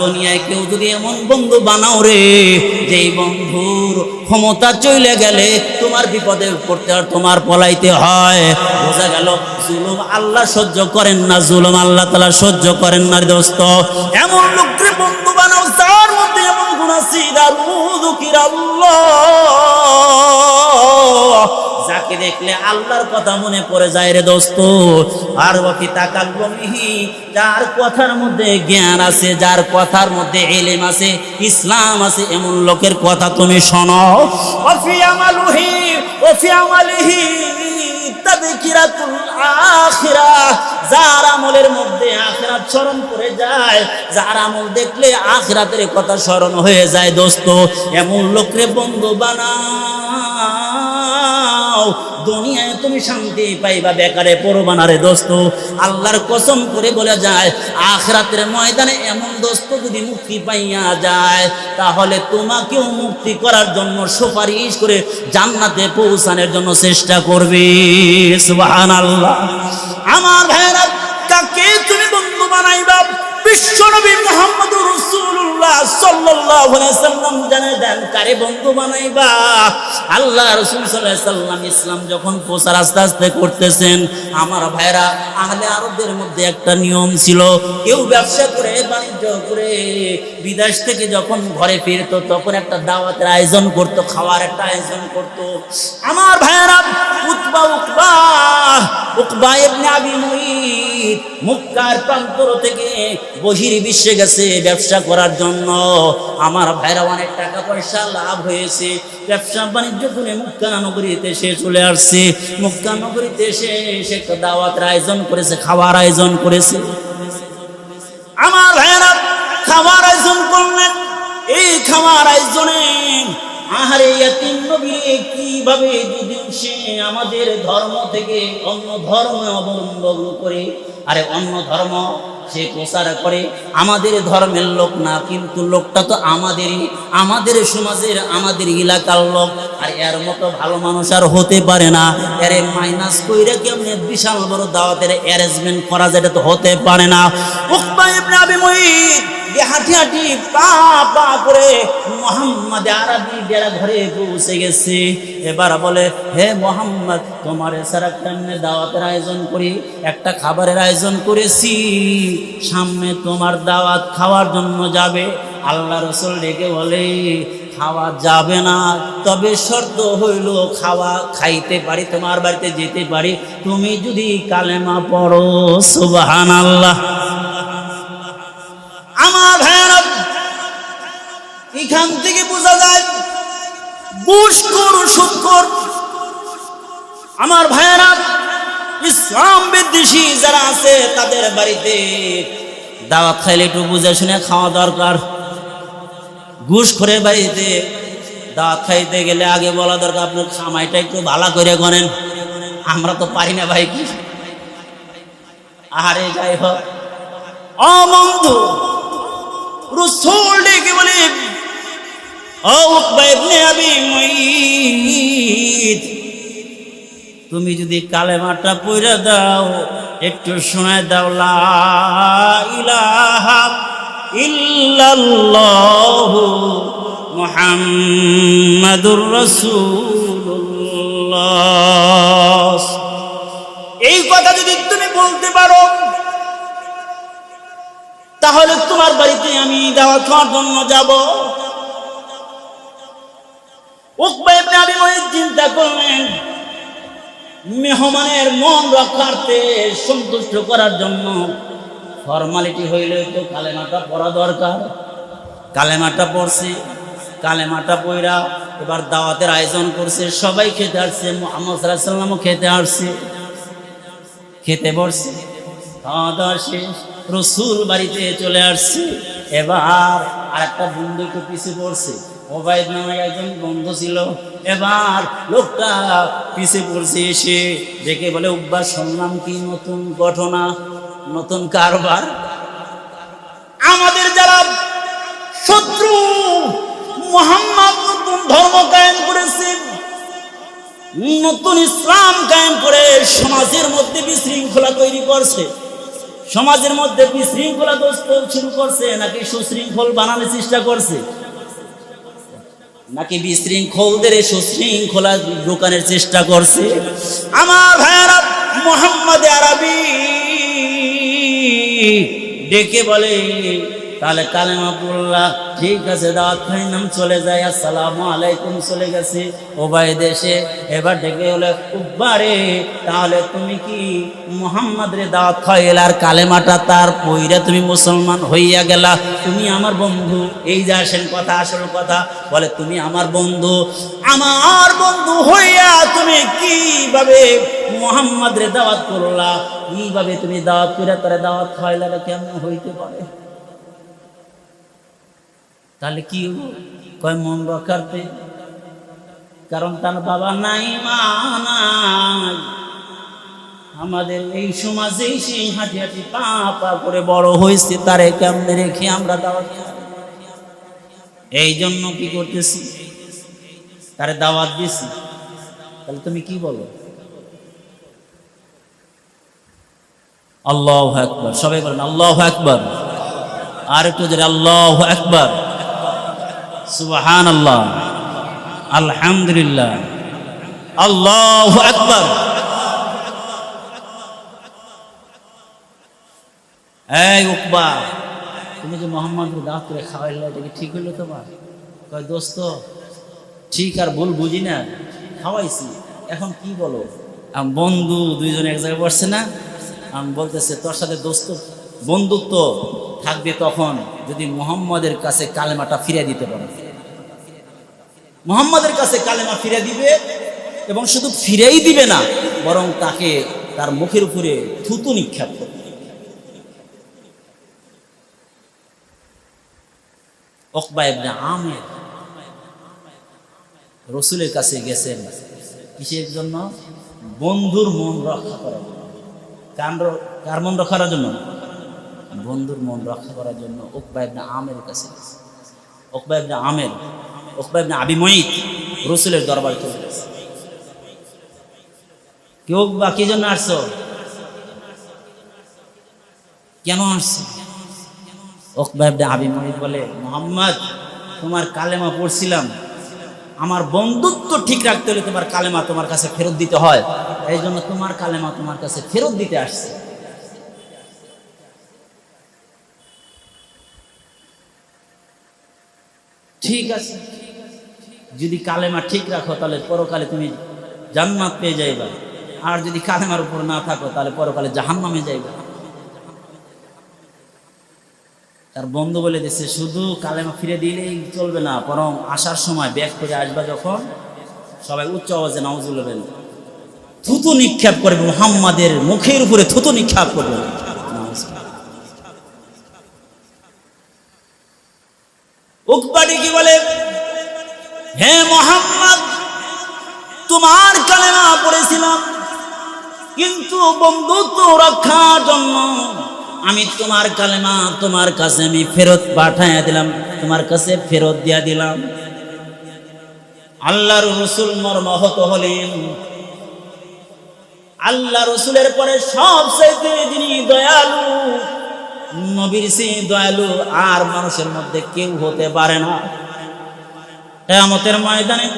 দুনিয়ায় কেউ যদি এমন বন্ধু বানাও রে, যেই বন্ধুর ক্ষমতা চলে গেলে তোমার বিপদে পড়তে আর তোমার পলাইতে হয়। বোঝা গেল, জুলুম আল্লাহ সহ্য করেন না, জুলুম আল্লাহ তালা সহ্য করেন না দোস্ত। এমন লোককে বন্ধু বানাও তার মধ্যে এমন গুণ আছে আল্লাহ। যাকে দেখলে আল্লাহর কথা মনে পড়ে যায় রে দোস্ত। আর বাকি তাকাল্লমিহি যার কথার মধ্যে জ্ঞান আছে, যার কথার মধ্যে এলেম আছে, ইসলাম আছে, এমন লোকের কথা তুমি শোনো। যার আমলের মধ্যে আখিরাত স্মরণ করে যায়, যার আমল দেখলে আখিরাতের কথা স্মরণ হয়ে যায় দোস্ত। এমন লোকরে বন্ধু বানাও দুনিয়ায় তুমি শান্তি পাইবা, বেকারে পড়বা না রে দোস্ত। আল্লাহর কসম করে বলে যায়, আখরাতের ময়দানে এমন দোস্ত যদি মুক্তি পাইয়া যায়, তাহলে তোমাকেও মুক্তি করার জন্য সুপারিশ করে জান্নাতে পৌঁছানোর জন্য চেষ্টা করবে। সুবহানাল্লাহ। আমার ভাইরা কাকে তুমি বন্ধু বানাইবা? বিশ্বনবী মোহাম্মদ রসুল্লাহ সাল্লাল্লাহু আলাইহি সাল্লাম জানে দেন, কারে বন্ধু বানাইবা? আল্লাহ রসুল সাল্লাল্লাহু আলাইহি সাল্লাম ইসলাম যখন প্রচার আস্তে আস্তে করতেছেন, আমার ভাইরা, আহলে আরবদের মধ্যে একটা নিয়ম ছিল, কেউ ব্যবসা করে, বাণিজ্য করে, বিদেশ থেকে যখন ঘরে ফিরতো, তখন একটা দাওয়াতের আয়োজন করতো, খাওয়ার একটা আয়োজন করতো। আমার ভাইরা উতবা উকবা উকবা ইবনে আবি মুঈদ মুক্কার প্রান্তর থেকে বহির বিশ্বে গেছে ব্যবসা করার জন্য। আমার ভাইরা অনেক টাকা পয়সা লাভ হয়েছে। ব্যবসা বাণিজ্য করে মুক্কা নগরীতে সে চলে আসছে। মুক্কা নগরীতে সে দাওয়াতের আয়োজন করেছে, খাওয়ার আয়োজন করেছে। আমার ভাইরা খাওয়ার আয়োজন করলেন। এই খাওয়ার আয়োজনে আহারে ইয়াতিম নবী কীভাবে যদি সে আমাদের ধর্ম থেকে অন্য ধর্ম অবলম্বন করে আরে অন্য ধর্ম সে প্রচার করে, আমাদের ধর্মের লোক না, কিন্তু লোকটা তো আমাদেরই, আমাদের সমাজের, আমাদের এলাকার লোক। আর এর মতো ভালো মানুষ আর হতে পারে না। এরে মাইনাস কইরে কেমনি বিশাল বড় দাওয়াতের অ্যারেঞ্জমেন্ট করা যেটা তো হতে পারে না। উকবা ইবনে আবি যে হাঁটি হাঁটি পা পা করে মোহাম্মদ আরবি ডেরা ঘরে পৌঁছে গেছে। এবার বলে, হে মোহাম্মদ, তোমার সারা কেমনে দাওয়াতের আয়োজন করি, একটা খাবারের আয়োজন করেছি। সামনে তোমার দাওয়াত খাওয়ার জন্য যাবে। আল্লাহ রসুল ডেকে বলে, খাওয়া যাবে না, তবে শর্ত হইল খাওয়া খাইতে পারি, তোমার বাড়িতে যেতে পারি। তুমি যদি কালেমা পড়ো সুবাহান আল্লাহ আমার ভাইয়ারা এখান থেকে বোঝা যায় ঘুষখোর সুৎখোর আমার ভাইয়ারা ইসলাম বিদ্বেষী যারা আছে তাদের বাড়িতে। দাওয়াত খাইলে একটু বুঝে শুনে খাওয়া দরকার। ঘুষখোরের বাড়িতে দাওয়াত খাইতে গেলে আগে বলা দরকার আপনার খামাইটা একটু ভালো করে করেন আমরা তো পারি না ভাই। কি আহারে যাই হোক। অবন্ধু রসুল ডেকে বলে তুমি যদি কালেমাটা পড়ে দাও, একটু শোনায় দাও, লা ইলাহা ইল্লাল্লাহু মুহাম্মাদুর রাসূলুল্লাহ। এই কথা যদি তুমি বলতে পারো তাহলে তোমার বাড়িতে আমি দাওয়াত খাওয়ার জন্য যাব। চিন্তা করলেন, মেহমানের মন রক্ষার্থে সন্তুষ্ট করার জন্য ফর্মালিটি হইলে তো কালেমাটা পড়া দরকার। কালেমাটা পড়ছে, কালেমাটা পইরা এবার দাওয়াতের আয়োজন করছে, সবাই খেতে আসছে, মোহাম্মদ খেতে আসছে, খেতে বসছে। খাওয়া দাওয়া শেষ। রসুল বাড়িতে চলে আসছে। এবার আর একটা বন্ধু একটু পিছিয়ে পড়ছে। ওবায়দ নামে একজন বন্ধু ছিল। এবার লোকটা পিছিয়ে পড়ছে এসে দেখে বলে, উব্বা, শুনলাম কি নতুন ঘটনা, নতুন কারবার? আমাদের যারা শত্রু মোহাম্মদ নতুন ধর্ম কায়েম করেছে, নতুন ইসলাম কায়েম করে সমাজের মধ্যে বিশৃঙ্খলা তৈরি করছে সমাজের মধ্যে বিশৃঙ্খলা দোস্ত শুরু করছে, নাকি সুশৃঙ্খল বানানোর চেষ্টা করছে? নাকি বিশৃঙ্খলদের সুশৃঙ্খলা দোকানের চেষ্টা করছে? আমার ভাইয়ারা, মোহাম্মদ আরবি ডেকে বলে তাহলে কালেমা পড়লা ঠিক আছে, দাওয়াত চলে যায় আসসালামু আলাইকুম, চলে গেছে। ওবাই দেশে, এবার ডেকে হলে, উব্বারে, তাহলে তুমি কি মোহাম্মদ রে দাওয়াত খাইল আর কালেমাটা তার পইরা তুমি মুসলমান হইয়া গেলা? তুমি আমার বন্ধু, এই যে আসেন কথা, আসল কথা, বলে তুমি আমার বন্ধু আমার বন্ধু হইয়া তুমি কীভাবে মোহাম্মদ রে দাওয়াত করলা? কীভাবে তুমি দাওয়াত করে তারা দাওয়াত খাইলা কেমন হইতে পারে? তাহলে কি হলো? কয়, মন রক্ষার্থে কারণ তার বাবা নাই, মা নাই। আমাদের এই সমাজে সেই হাঁটি হাঁটি পা পা করে বড় হয়েছে, তারে কেমনে রেখে আমরা দাওয়াত এই জন্য কি করতেছি? তারে দাওয়াত দিছি। তাহলে তুমি কি বলো? আল্লাহ একবার সবাই বলেন, আল্লাহ একবার আর একটু জোরে, আল্লাহ একবার সুবহান আল্লাহ আলহামদুলিল্লাহ। আল্লাহ আকবার। তুমি যে মোহাম্মদ দাঁত করে খাওয়াইলে কি ঠিক হইল তোমার? কয়, দোস্ত, ঠিক আর ভুল বুঝি না, খাওয়াইছি। এখন কি বলো? আম বন্ধু দুইজন এক জায়গায় বসছে না? আমি বলতেছে, তোর সাথে দোস্ত, বন্ধুত্ব থাকবে তখন যদি মোহাম্মদের কাছে কালেমাটা ফিরে দিতে পারে। মোহাম্মদের কাছে কালেমা ফিরে দিবে এবং শুধু ফিরেই দিবে না, বরং তাকে তার মুখের উপরে থুতু নিক্ষেপ করবে। অকবা ইবনে আমের রসুলের কাছে গেছেন, কিসের জন্য? বন্ধুর মন রক্ষা করার জন্য। কার মন রক্ষার জন্য? বন্ধুর মন রক্ষা করার জন্য ওকবা ইবনে আমের কাছে গেছে। ওকবা ইবনে আমের ওকবা ইবনে আবি মঈত রসুলের দরবারে চলে গেছে। কেউ বা কি জন্য আসছো? কেন আসছো? ওকবা ইবনে আবি মঈত বলে, মোহাম্মদ, তোমার কালেমা পড়ছিলাম। আমার বন্ধুত্ব ঠিক রাখতে হলে তোমার কালেমা তোমার কাছে ফেরত দিতে হয়। এই জন্য তোমার কালেমা তোমার কাছে ফেরত দিতে আসছে। ঠিক আছে। যদি কালেমা ঠিক রাখো, তাহলে পরকালে তুমি জান্নাত পেয়ে যাইবা। আর যদি কালেমার উপর না থাকো, তাহলে পরকালে জাহান্নামে যাইবা। তার বন্ধু বলে দিচ্ছে শুধু কালেমা ফিরে দিলেই চলবে না, বরং আসার সময় ব্যাগ করে আসবা যখন সবাই উচ্চ আওয়াজে নাউজ বলবেন থুতু নিক্ষেপ করবে, মুহাম্মাদের মুখের উপরে থুতু নিক্ষেপ করবে নাউজুবিল্লাহ। উকবাটি কি বলে হে মোহাম্মদ, তোমার কালেমা পড়েছিলাম, কিন্তু বন্ধুত্ব রক্ষার জন্য আমি তোমার কালেমা তোমার কাছে আমি ফেরত পাঠাইয়া দিলাম, তোমার কাছে ফেরত দিয়া দিলাম। আল্লাহর রসুল মর্মহত হলেন। আল্লাহ রসুলের পরে সব সবচাইতে যিনি দয়ালু, নবীর সে দয়ালু আর মানুষের মধ্যে কেউ হতে পারে না। কেয়ামতের ময়দানে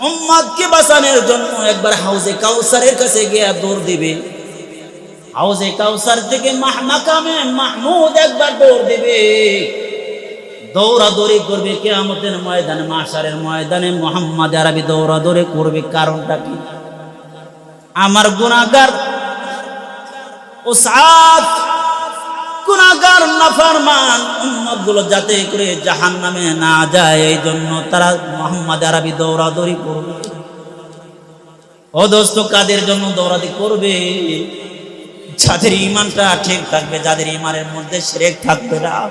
উম্মাদকে বাঁচানোর জন্য একবার হাউজে কাউসারের কাছে গিয়ে দৌড় দিবে? হাউজে কাউসার থেকে মাহ- মাকামে মাহমুদ একবার দৌড় দিবে। দৌড়াদৌড়ি করবে কেয়ামতের ময়দানে মাসারের ময়দানে মোহাম্মদ আরবি দৌড়াদৌড়ি করবে, কারণটা কি? আমার গুণাগার ও সাত গুণাগার নাফরমান উম্মত যাতে করে জাহান নামে না যায় এই জন্য তারা মোহাম্মদ আরবি দৌড়াদৌড়ি করবে। ও দোস্ত, কাদের জন্য দৌড়াদি করবে? যাদের ইমানটা ঠিক থাকবে, যাদের ইমানের মধ্যে সেরেক থাকবে না।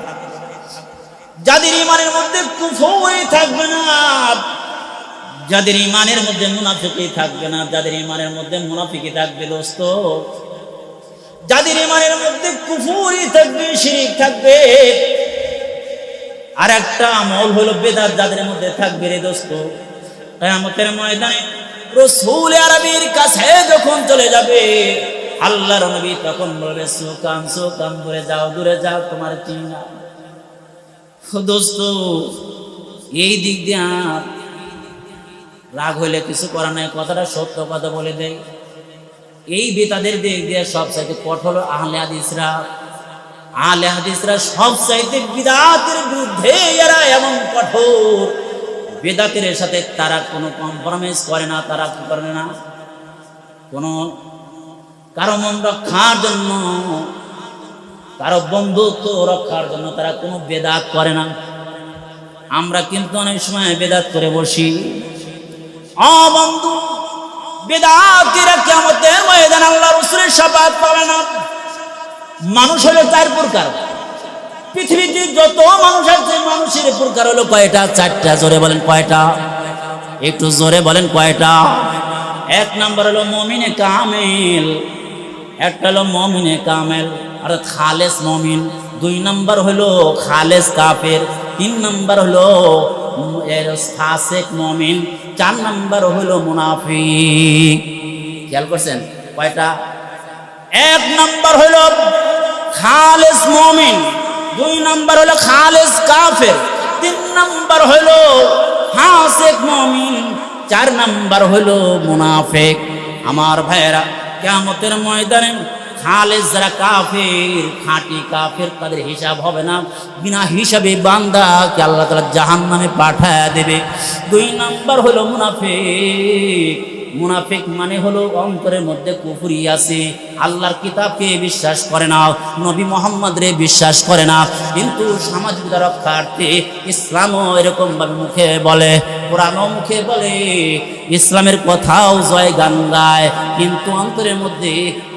যাদের ইমানের মধ্যে কুফরি থাকবে না। যাদের ইমানের মধ্যে মুনাফিকি থাকবে না। যাদের ইমানের মধ্যে মুনাফিকি থাকবে, দোস্ত যাদের ইমানের মধ্যে কুফুরি থাকবে, শিরিক থাকবে। আর একটা আমল হলো বেদাত যাদের মধ্যে থাকবে রে দোস্ত। কিয়ামতের ময়দানে রসুল আরবির কাছে যখন চলে যাবে, আল্লাহর নবী তখন বলবে, সুকাম সুকাম করে যাও, দূরে যাও, তোমার চিনা দোস্ত, এই দিক দিয়ে রাগ হইলে কিছু করার নাই, কথাটা সত্য কথা বলে দেয় এই বেতাদের দিক দিয়ে সব চাইতে কঠোর আহলে হাদিসরা। আহলে হাদিসরা সব চাইতে বিদাতের বিরুদ্ধে এরা এমন কঠোর। বেদাতের সাথে তারা কোনো কম্প্রোমাইজ করে না, তারা কি করে না? কোনো কারও মন রক্ষার জন্য, কারও বন্ধুত্ব রক্ষার জন্য তারা কোনো বেদাত করে না। আমরা কিন্তু অনেক সময় বেদাত করে বসি। অ বন্ধু বেদাতিরা কেমতের ময়দান আল্লাহ রসুলের সাপাত পাবে না। মানুষ হলো চার প্রকার। পৃথিবীতে যত মানুষ আছে, মানুষের প্রকার হলো কয়টা? চারটা। জোরে বলেন কয়টা? একটু জোরে বলেন কয়টা? এক নাম্বার হলো মমিনে কামেল। একটা হলো মমিনে কামেল, আর খালেস মমিন। দুই নাম্বার হলো খালেস কাফের। তিন নাম্বার হলো এর ফাসেক মমিন, চার নাম্বার হলো মুনাফিক। খেয়াল করছেন? কয়টা? এক নাম্বার হলো খালেস মমিন, দুই নাম্বার হলো খালেস কাফের, তিন নাম্বার হলো হাসেক মমিন, চার নাম্বার হলো মুনাফেক। আমার ভাইয়েরা কেমতের ময়দানে খালেস যারা কাফের, খাঁটি কাফের, তাদের হিসাব হবে না। বিনা হিসাবে বান্দাকে আল্লাহ তালা জাহান নামে পাঠায় দেবে। দুই নাম্বার হলো মুনাফেক। মুনাফিক মানে হলো অন্তরের মধ্যে কুফুরি আছে। আল্লাহর কিতাবকে বিশ্বাস করে না নবী মোহাম্মদ রে বিশ্বাস করে না কিন্তু সামাজিকতা রক্ষার্থে ইসলামও এরকম ভাবে মুখে বলে, কোরআনও মুখে বলে, ইসলামের কথাও জয় গান গায় কিন্তু অন্তরের মধ্যে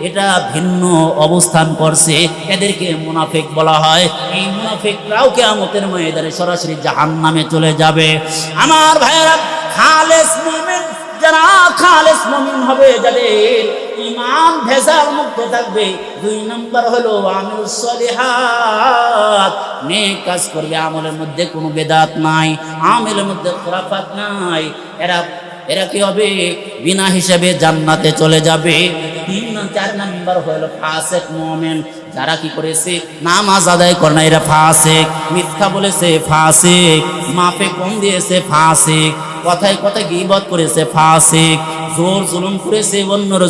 এটা ভিন্ন অবস্থান করছে। এদেরকে মুনাফিক বলা হয়। এই মুনাফিকরাও কেয়ামতের ময়দানে সরাসরি জাহান নামে চলে যাবে। আমার ভাইয়েরা, খালেস মুমিন যারা খালেস মমিন হবে, যাদের ইমান ভেজাল মুক্ত থাকবে, দুই নম্বর হলো আমিল সলিহাত। নেক কাজ করবে, আমলের মধ্যে কোনো বেদাত নাই, আমেলের মধ্যে খোরাফাত নাই। এরা এরা কি হবে? বিনা হিসাবে জান্নাতে চলে যাবে। তিন চার নাম্বার হলো ফাসেক মোমেন। যারা কি করেছে? নামাজ আদায় করে না, এরা ফাসেক। মিথ্যা বলেছে, ফাসেক। মাপে কম দিয়েছে, ফাসেক। কথায় কথায় গিবত করেছে, ফাসিক। জোর জুলুম করেছে, অন্যর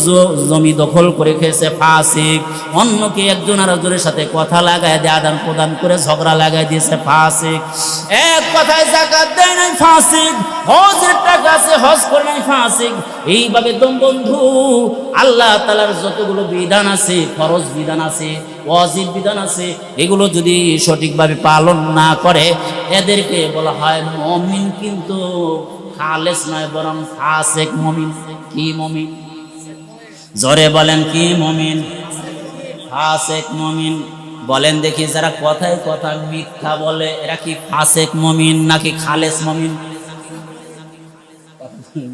জমি দখল করে খেয়েছে, ফাসিক। অন্যকে একজন আর একজনের সাথে কথা লাগায় দিয়ে আদান প্রদান করে ঝগড়া লাগাই দিয়েছে, ফাসিক। এক কথায় জাকাত দেয় নাই, ফাসিক। হজের টাকা আছে, হজ করে নাই, ফাসিক। এইভাবে দম বন্ধু, আল্লাহ তালার যতগুলো বিধান আছে, ফরজ বিধান আছে, ওয়াজিব বিধান আছে, এগুলো যদি সঠিকভাবে পালন না করে, এদেরকে বলা হয় মমিন কিন্তু খালেস নয়, বরং ফাসেক মমিন। কি মমিন? জোরে বলেন, কি মমিন? ফাসেক মমিন। বলেন দেখি যারা কথায় কথা মিথ্যা বলে, এরা কি ফাসেক মমিন নাকি খালেস মমিন?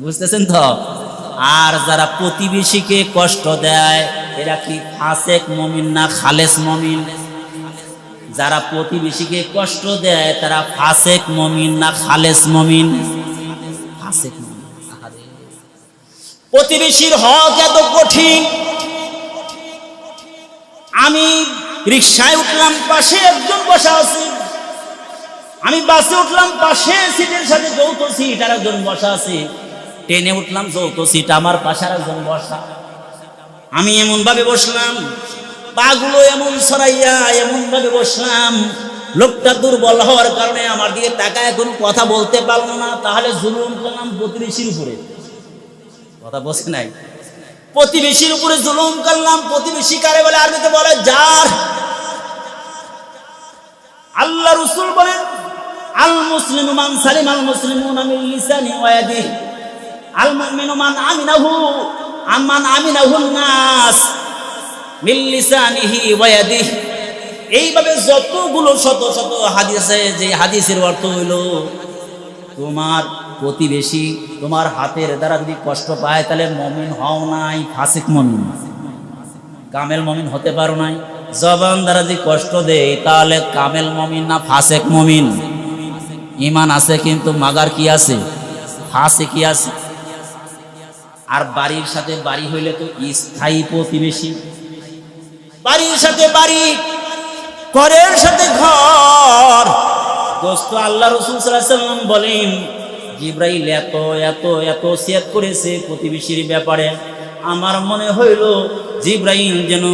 বুঝতেছেন তো? আর যারা প্রতিবেশীকে কষ্ট দেয়, এরা কি ফাসেক মমিন না খালেস মমিন? যারা প্রতিবেশীকে কষ্ট দেয়, তারা ফাসেক মমিন না খালেস মমিন? মমিন প্রতিবেশীর হক এত কঠিন। আমি রিক্সায় উঠলাম, পাশে একজন বসা আছে। আমি বাসে উঠলাম, পাশে সিটের সাথে যৌথ সিট আর একজন বসা আছে। ট্রেনে উঠলাম, যৌথ সিট, আমার পাশে আর একজন বসা। আমি এমন ভাবে বসলাম, পাগুলো এমন সরাইয়া এমন ভাবে বসলাম। লোকটা দুর্বল হওয়ার কারণে আমার দিকে টাকা এখন কথা বলতে পারল না। তাহলে জুলুম করলাম প্রতিবেশীর উপরে। কথা বসে নাই? প্রতিবেশীর উপরে জুলুম করলাম। প্রতিবেশী কারে বলে? আরবিতে বলে, যার। আল্লাহ রসুল বলেন আল মুসলিম মান সালিম আল মুসলিমুন মিন লিসানি ওয়া ইয়াদিহি। আল মুমিনু মান আমিনাহু আমান আমিনাহু নাস মিন লিসানিহি ওয়া ইয়াদিহি। এইভাবে যতগুলো শত শত হাদিস যে হাদিসের অর্থ হইল, তোমার প্রতিবেশী তোমার হাতের দ্বারা যদি কষ্ট পায়, তাহলে মমিন হও নাই, ফাসিক মমিন। কামেল মমিন হতে পারো নাই। জবান দ্বারা যদি কষ্ট দেয়, তাহলে কামেল মমিন না ফাসেক মমিন। ইমান আছে কিন্তু মাগার কি আছে? ফাঁসে কি আছে? আর বাড়ির সাথে বাড়ি হইলে তো স্থায়ী প্রতিবেশী। বাড়ির সাথে বাড়ি ঘরের সাথে ঘর। দোস্ত আল্লাহ রসুল সাল্লাম বলেন জিব্রাইল এত এত এত সেট করেছে প্রতিবেশীর ব্যাপারে। আমার মনে হইল জিব্রাইল যেন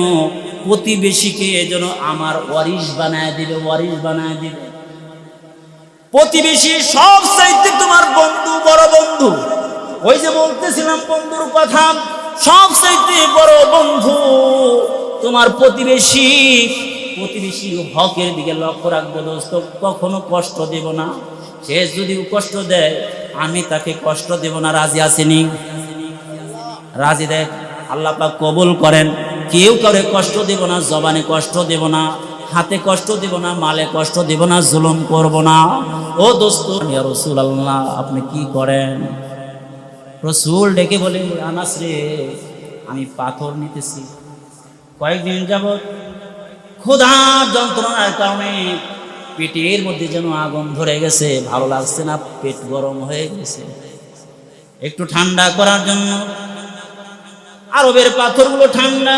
প্রতিবেশীকে যেন আমার ওয়ারিশ বানায় দিবে ওয়ারিশ বানায় দিবে। প্রতিবেশী সব চাইতে তোমার বন্ধু বড় বন্ধু। ওই যে বলতেছিলাম বন্ধুর কথা সব চাইতে বড় বন্ধু তোমার প্রতিবেশী। প্রতিবেশী হকের দিকে লক্ষ্য রাখব দোস্ত, কখনো কষ্ট দেব না। সে যদি কষ্ট দেয়, আমি তাকে কষ্ট দেব না, রাজি আসেনি। রাজি দেয়, আল্লাহ পাক কবুল করেন। কেউ কাউরে কষ্ট দেব না, জবানে কষ্ট দেব না, হাতে কষ্ট দেব না, মালে কষ্ট দেব না, জুলুম করব না। ও দোস্ত রসুল আল্লাহ আপনি কি করেন? রসুল ডেকে বলে, আনাস রে, আমি পাথর নিতেছি। কয়েকদিন যাবৎ ক্ষুধার যন্ত্রণার কারণে পেটের মধ্যে যেন আগুন ধরে গেছে, ভালো লাগছে না, পেট গরম হয়ে গেছে। একটু ঠান্ডা করার জন্য আরবের পাথরগুলো ঠান্ডা।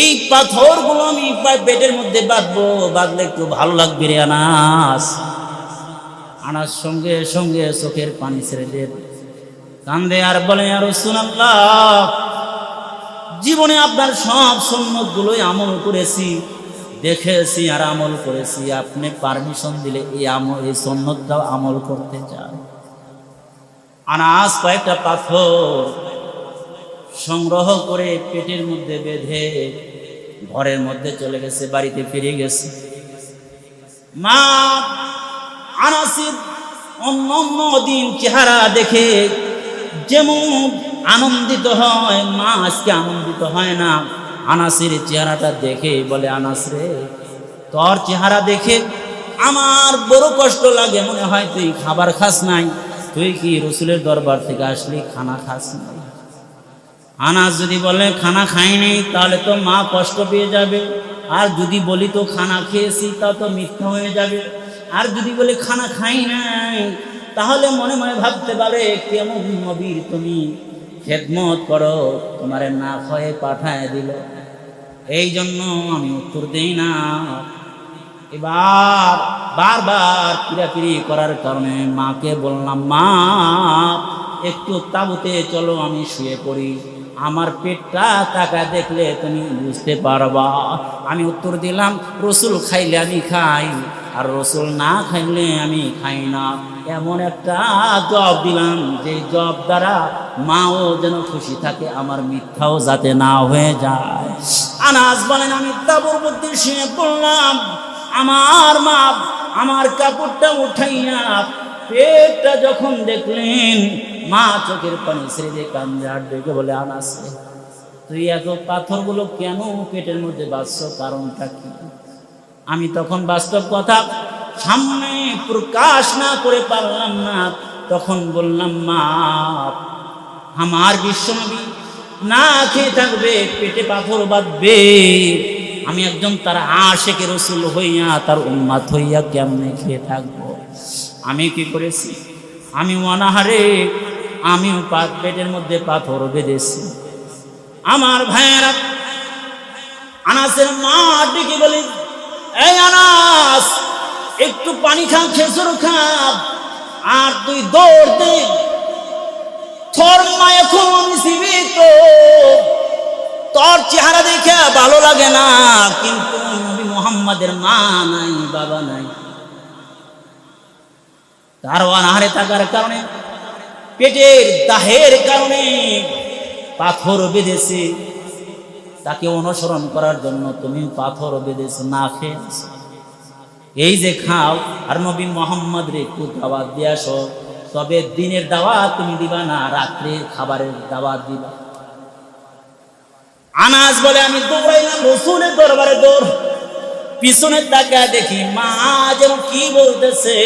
এই পাথরগুলো আমি পেটের মধ্যে বাঁধবো, বাঁধলে একটু ভালো লাগবে রে আনাস। আনাস সঙ্গে সঙ্গে চোখের পানি ছেড়ে দে কান্দে আর বলে আর সুনাল্লাহ জীবনে আপনার সব সন্ন্যতগুলোই আমল করেছি, দেখেছি আর আমল করেছি। আপনি পারমিশন দিলে এই আমল, এই সন্ন্যতটাও আমল করতে চান। আনাস কয়েকটা পাথর সংগ্রহ করে পেটের মধ্যে বেঁধে ঘরের মধ্যে চলে গেছে, বাড়িতে ফিরে গেছে। মা আনাসির অন্য অন্য দিন চেহারা দেখে যেমন আনন্দিত হয়, মা আজকে আনন্দিত হয় না। আনাসির চেহারাটা দেখে বলে, আনাস রে, তোর চেহারা দেখে আমার বড় কষ্ট লাগে। মনে হয় তুই খাবার খাস নাই। তুই কি রসুলের দরবার থেকে আসলি? খানা খাস নাই। আনাস যদি বলে, খানা খাইনি তাহলে তো মা কষ্ট পেয়ে যাবে। আর যদি বলি তো খানা খেয়েছি, তা তো মিথ্যা হয়ে যাবে। আর যদি বলে, খানা খাই নাই তাহলে মনে মনে ভাবতে পারে, কেমন নবীর তুমি? খেদমত করো, তোমারে না খয়ে পাঠায় দিল। এই জন্য আমি উত্তর দিই না। এবার বারবার পিড়াপিড়ি করার কারণে মাকে বললাম, মা, একটু তাবুতে চলো, আমি শুয়ে পড়ি। আমার পেটটা টাকা দেখলে তুমি বুঝতে পারবা। আমি উত্তর দিলাম, রসুল খাইলে আমি খাই, আর রসুল না খাইলে আমি খাই না। এমন একটা জব দিলাম, যে জব দ্বারা মাও যেন খুশি থাকে, আমার মিথ্যাও যাতে না হয়ে যায়। আনাজ বলেন, আমি তাবুর মধ্যে শুয়ে পড়লাম, আমার মা আমার কাপড়টা উঠাইয়া পেটটা যখন দেখলেন মা চোখের পানি ছেড়ে দিয়ে কান্দে আর ডেকে বলে আনাসে তুই এত পাথরগুলো কেন পেটের মধ্যে বাঁচছ কারণটা কি? আমি তখন বাস্তব কথা সামনে প্রকাশ না করে পারলাম না। তখন বললাম, মা, আমার বিশ্বনবী না খেয়ে থাকবে, পেটে পাথর বাঁধবে। আমি একজন তার আশেকে রসুল হইয়া, তার উন্মাত হইয়া কেমনে খেয়ে থাকব? আমি কি করেছি? আমি অনাহারে আমিও পাত পেটের মধ্যে পাথর বেঁধেছি। আমার ভাইয়েরা, আনাসের মা ডেকে বলে, এই আনাস, একটু পানি খা খেসর খা আর তুই দৌড় দে। তোর মা এখন জীবিত। তোর চেহারা দেখে ভালো লাগে না, কিন্তু নবী মোহাম্মদের মা নাই, বাবা নাই। তার অনাহারে থাকার কারণে পেটের দাহের কারণে পাথর বেঁধেছে। তাকে অনুসরণ করার জন্য তুমি পাথর বেঁধেছো, না খেয়ে এই যে খাও, আর নবী মোহাম্মদ রে একটু দাওয়াত দিয়ে আসো। তবে দিনের দাওয়াত তুমি দিবা না, রাত্রের খাবারের দাওয়াত দিবা। আনাজ বলে আমি দৌড়াইলাম দরবারে দৌড়। পিছনের তাকা দেখি মা যেন কি বলতেছে।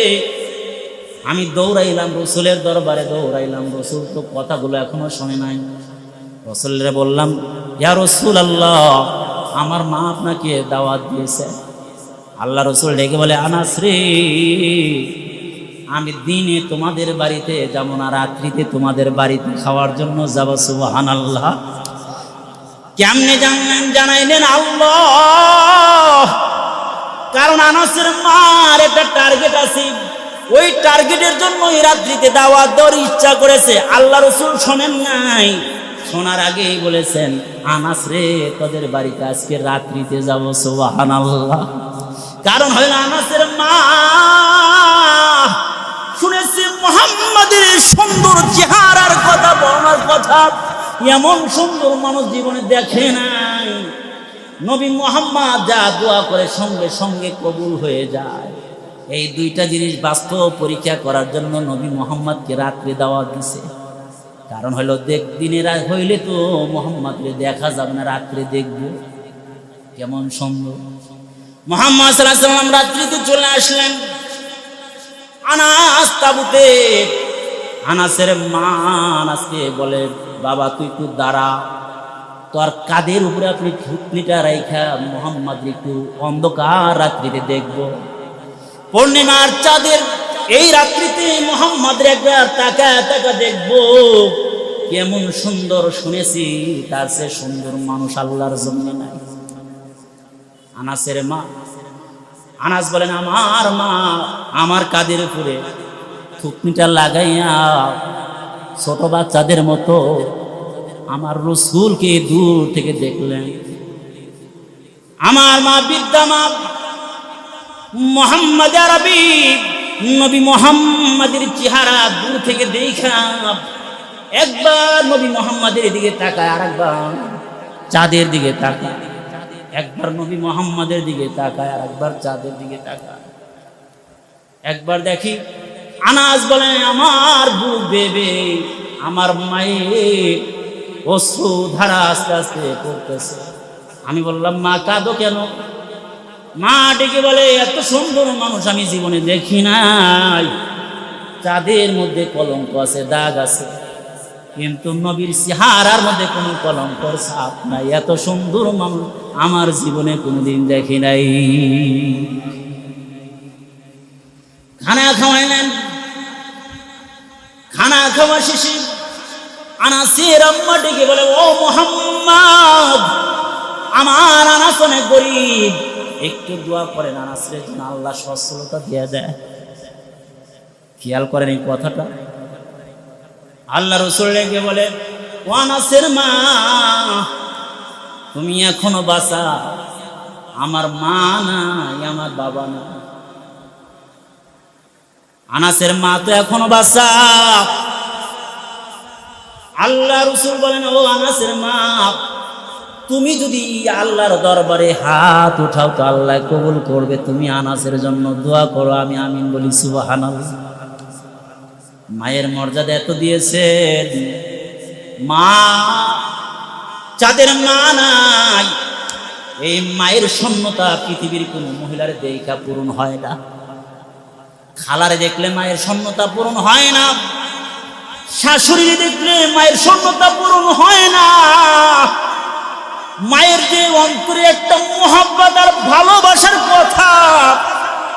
আমি দৌড়াইলাম, রসুলের দরবারে দৌড়াইলাম। রসুল তো কথাগুলো এখনও শোনে নাই। রসুলের বললাম, ইয়া রসুল আল্লাহ আমার মা আপনাকে দাওয়াত দিয়েছে। আল্লাহ রসুল ডেকে বলে আনাস রে আমি দিনে তোমাদের বাড়িতে যাব না, রাত্রিতে তোমাদের বাড়িতে খাওয়ার জন্য যাব। সুবাহান আল্লাহ কেমনে জানলেন? জানাইলেন, আল্লাহ, কারণ আনাসের মার একটা টার্গেট আছে। ওই টার্গেটের জন্য এই রাত্রিতে দাওয়াত দেওয়ার ইচ্ছা করেছে। আল্লাহ রসুল শোনেন নাই। শোনার আগেই বলেছেন, আনাস রে, তোদের বাড়িতে আজকে রাত্রিতে যাব সোবাহান আল্লাহ কারণ হইল আনাসের মা। শুনেছি মোহাম্মদের সুন্দর চেহারার কথা, বর্ণার কথা, এমন সুন্দর মানুষ জীবনে দেখে নাই। নবী মোহাম্মদ যা দোয়া করে সঙ্গে সঙ্গে কবুল হয়ে যায়। এই দুইটা জিনিস বাস্তব পরীক্ষা করার জন্য নবী মোহাম্মদকে রাত্রে দেওয়া দিছে। কারণ হলো দেখ দিনের হইলে তো মোহাম্মদকে দেখা যাবে না, রাত্রে দেখব। কেমন সম্ভব? মোহাম্মদ সাল্লাম রাত্রিতে চলে আসলেন। আনাস তাবুতে। আনাসের মা আনাসকে বলে, বাবা, তুই একটু দাঁড়া। তোর কাদের উপরে আপনি থুতনিটা রাইখা মোহাম্মদ একটু অন্ধকার রাত্রিতে দেখব। পূর্ণিমার চাঁদের এই রাত্রিতে মোহাম্মদের একবার তাকা তাকা দেখব। কেমন সুন্দর শুনেছি, তার সে সুন্দর মানুষ আল্লাহর জন্য নাই। আনাসের মা। আনাস বলেন, আমার মা, আমার কাদের উপরে থুতনিটা লাগাইয়া ছোট বাচ্চাদের মতো আমার রসুলকে দূর থেকে দেখলেন। আমার মা বিদ্যা মা মোহাম্মদ আরবি, নবী মোহাম্মদের চেহারা দূর থেকে দেখা একবার নবী মোহাম্মদের দিকে তাকায় আর একবার চাঁদের দিকে তাকায়। একবার নবী মোহাম্মদের দিকে তাকায় আর একবার চাঁদের দিকে তাকায়। একবার দেখি আনাজ বলে, আমার বুক বেবে, আমার মায়ের অশ্রু ধারা আস্তে আস্তে পড়তেছে আমি বললাম, মা, কাঁদো কেন? মা ডেকে বলে, এত সুন্দর মানুষ আমি জীবনে দেখি নাই। চাঁদের মধ্যে কলঙ্ক আছে, দাগ আছে। কিন্তু নবীর চেহারার মধ্যে কোনো কলঙ্কর ছাপ নাই। এত সুন্দর মানুষ আমার জীবনে কোনোদিন দেখি নাই। খানা খাওয়াইলেন। খানা খাওয়া শেষে আনাসের আম্মা ডেকে বলে, ও মোহাম্মদ, আমার আনাস অনেক গরিব। একটু দোয়া করেন আনাসের জন্য আল্লাহ সচ্ছলতা দিয়ে দেয়। খেয়াল করেন এই কথাটা? আল্লাহ রসুল লেগে বলে ও আনাসের মা, তুমি এখনও বাসা আমার মা নাই, আমার বাবা না আনাসের মা তো এখনও বাসা আল্লাহ রসুল বলেন, ও আনাসের মা তুমি যদি আল্লাহর দরবারে হাত উঠাও তো আল্লাহ কবুল করবে। তুমি আনাসের জন্য দোয়া করো, আমি আমিন বলি সুবাহান মায়ের মর্যাদা এত দিয়েছেন। মা, যাদের মা নাই, এই মায়ের শূন্যতা পৃথিবীর কোনো মহিলার দেখা পূরণ হয় না। খালারে দেখলে মায়ের শূন্যতা পূরণ হয় না। শাশুড়ি দেখলে মায়ের শূন্যতা পূরণ হয় না। মায়ের যে অন্তরে একটা মোহাব্বত আর ভালোবাসার কথা,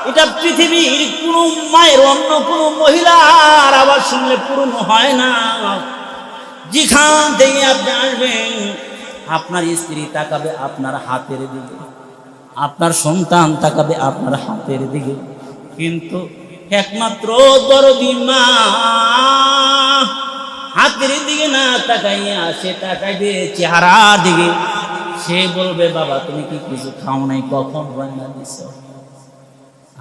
এটা পৃথিবীর কোনো মায়ের অন্য কোনো মহিলার আবার শুনলে পূরণ হয় না। যেখান থেকে আপনি আসবেন, আপনার স্ত্রী তাকাবে আপনার হাতের দিকে, আপনার সন্তান তাকাবে আপনার হাতের দিকে। কিন্তু একমাত্র দরদি মা হাতের দিকে না তাকাইয়া সে তাকাইবে চেহারা দিকে। সে বলবে, বাবা, তুমি কি কিছু খাও নাই? কখন রান্না দিছ?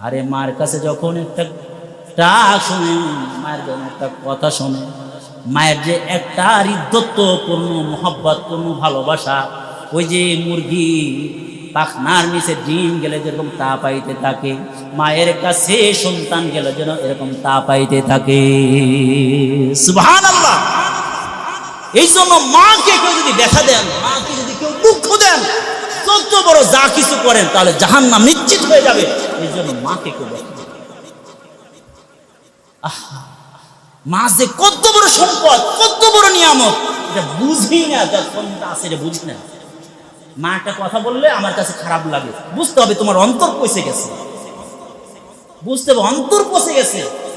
আরে মার কাছে যখন একটা ডাক শুনে, মায়ের যখন একটা কথা শোনে, মায়ের যে একটা হৃদত্বপূর্ণ মহব্বতপূর্ণ ভালোবাসা, ওই যে মুরগি পাখনার নিচে ডিম গেলে যেরকম তা পাইতে থাকে, মায়ের কাছে সন্তান গেলে যেন এরকম তা পাইতে থাকে। এই জন্য মাকে কেউ যদি দেখা দেন, মাকে যদি কেউ দুঃখ দেন, যত বড় যা কিছু করেন, তাহলে জাহান নাম নিশ্চিত হয়ে যাবে। এই জন্য মাকে কেউ দেখা মা যে কত বড় সম্পদ, কত বড় নিয়ামত, এটা বুঝি না যখন আছে এটা বুঝি না মা একটা কথা বললে আমার কাছে খারাপ লাগে। বুঝতে হবে তোমার অন্তর পচে গেছে। বুঝতে হবে অন্তর পচে গেছে।